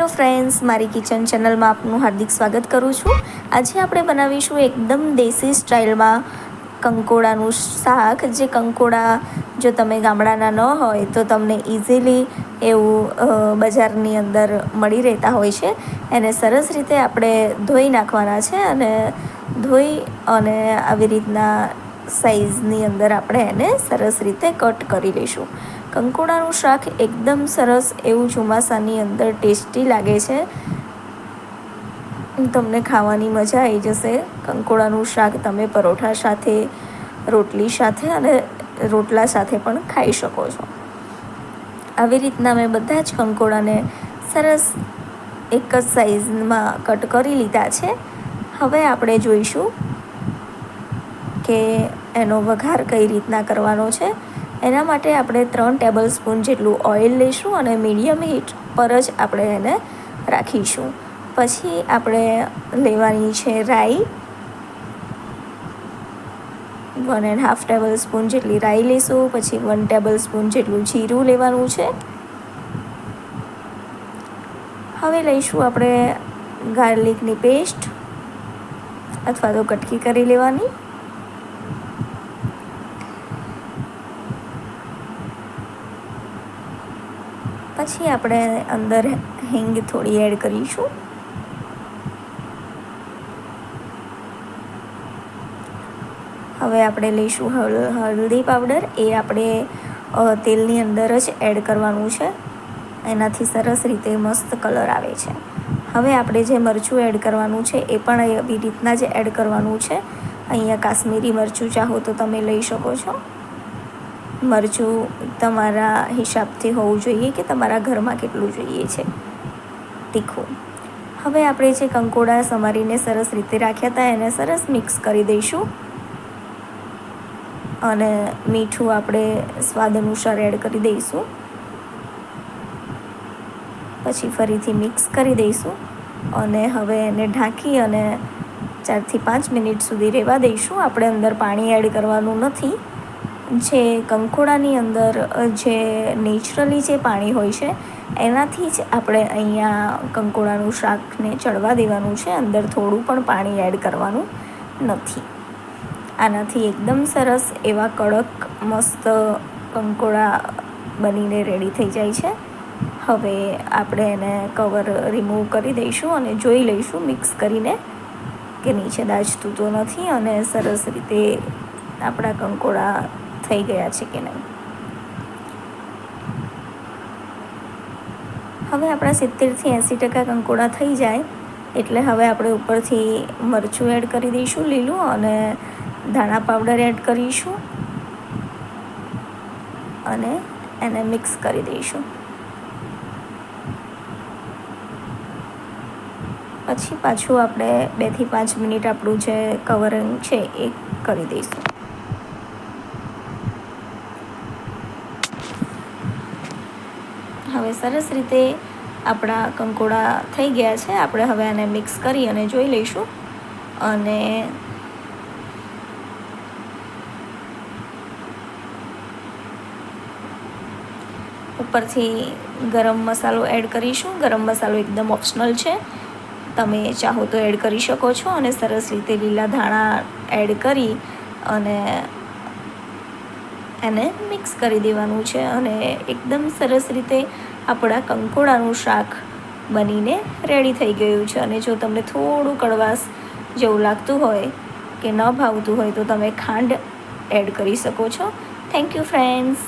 Hello friends, મારી kitchen ચેનલમાં આપનું હાર્દિક સ્વાગત કરું છું. આજે આપણે બનાવીશું એકદમ દેશી સ્ટાઇલમાં કંકોડાનું શાક. જે કંકોડા જો તમે ગામડાના ન હોય તો તમને ઇઝીલી એવું બજારની અંદર મળી રહેતા હોય છે. એને સરસ રીતે આપણે ધોઈ નાખવાના છે અને ધોઈ અને આવી રીતના સાઈઝની અંદર આપણે એને સરસ રીતે કટ કરી લઈશું. કંકોડાનું શાક એકદમ સરસ એવું ચોમાસાની અંદર ટેસ્ટી લાગે છે. તમને ખાવાની મજા આવી જશે. કંકોડાનું શાક તમે પરોઠા સાથે, રોટલી સાથે અને રોટલા સાથે પણ ખાઈ શકો છો. આવી રીતના મેં બધા જ કંકોડાને સરસ એક જ સાઈઝમાં કટ કરી લીધા છે. હવે આપણે જોઈશું કે એનો વઘાર કઈ રીતના કરવાનો છે. એના માટે આપણે ત્રણ ટેબલ સ્પૂન જેટલું ઓઇલ લઈશું અને મીડિયમ હીટ પર જ આપણે એને રાખીશું. પછી આપણે લેવાની છે રાઈ. One and half tablespoon જેટલી રાઈ લઈશું, પછી વન ટેબલ સ્પૂન જેટલું જીરું લેવાનું છે. હવે લઈશું આપણે ગાર્લિકની પેસ્ટ અથવા તો કટકી કરી લેવાની. પછી આપણે અંદર હિંગ થોડી એડ કરીશું. હવે આપણે લઈશું હળ હળદી પાવડર એ આપણે તેલની અંદર જ એડ કરવાનું છે. એનાથી સરસ રીતે મસ્ત કલર આવે છે. હવે આપણે જે મરચું એડ કરવાનું છે, એ પણ એવી રીતના જ એડ કરવાનું છે. અહીંયા કાશ્મીરી મરચું ચાહો તો તમે લઈ શકો છો. મરચું તમારા હિસાબથી હોવું જોઈએ કે તમારા ઘરમાં કેટલું જોઈએ છે? તીખું. હવે આપણે જે કંકોડા સમારીને સરસ રીતે રાખ્યા હતા એને સરસ મિક્સ કરી દઈશું. અને મીઠું આપણે સ્વાદ અનુસાર એડ કરી દઈશું. પછી ફરીથી મિક્સ કરી દઈશું અને હવે એને ઢાંકી અને ચારથી પાંચ મિનિટ સુધી રહેવા દઈશું. આપણે અંદર પાણી એડ કરવાનું નથી. જે કંકોડાની અંદર જે નેચરલી જે પાણી હોય છે, એનાથી જ આપણે અહીંયા કંકોડાનું શાકને ચડવા દેવાનું છે. અંદર થોડું પણ પાણી એડ કરવાનું નથી. આનાથી એકદમ સરસ એવા કડક, મસ્ત કંકોડા બનીને રેડી થઈ જાય છે. હવે આપણે એને કવર રિમૂવ કરી દઈશું અને જોઈ લઈશું મિક્સ કરીને કે નીચે દાજતું તો નથી અને સરસ રીતે આપણા કંકોડા થઈ ગયા છે કે નહીં? હવે આપણા સિત્તેરથી એંસી ટકા કંકોડા થઈ જાય, એટલે હવે આપણે ઉપરથી મરચું એડ કરી દઈશું, લીલું, અને ધાણા પાવડર એડ કરીશું, અને એને મિક્સ કરી દઈશું. પછી પાછું આપણે બેથી પાંચ મિનિટ આપણું જે કવરિંગ છે એ કરી દઈશું. હવે સરસ રીતે આપણા કંકોડા થઈ ગયા છે. આપણે હવે આને મિક્સ કરી અને જોઈ લઈશું. અને ઉપરથી ગરમ મસાલો એડ કરીશું. ગરમ મસાલો એકદમ ઓપ્શનલ છે. તમે ચાહો તો એડ કરી શકો છો અને સરસ રીતે લીલા ધાણા એડ કરી અને એને મિક્સ કરી દેવાનું છે અને એકદમ સરસ રીતે આપણા કંકોડાનું શાક બનીને રેડી થઈ ગયું છે. અને જો તમને થોડું કડવાશ જેવું લાગતું હોય કે ન ભાવતું હોય તો તમે ખાંડ એડ કરી શકો છો. Thank you friends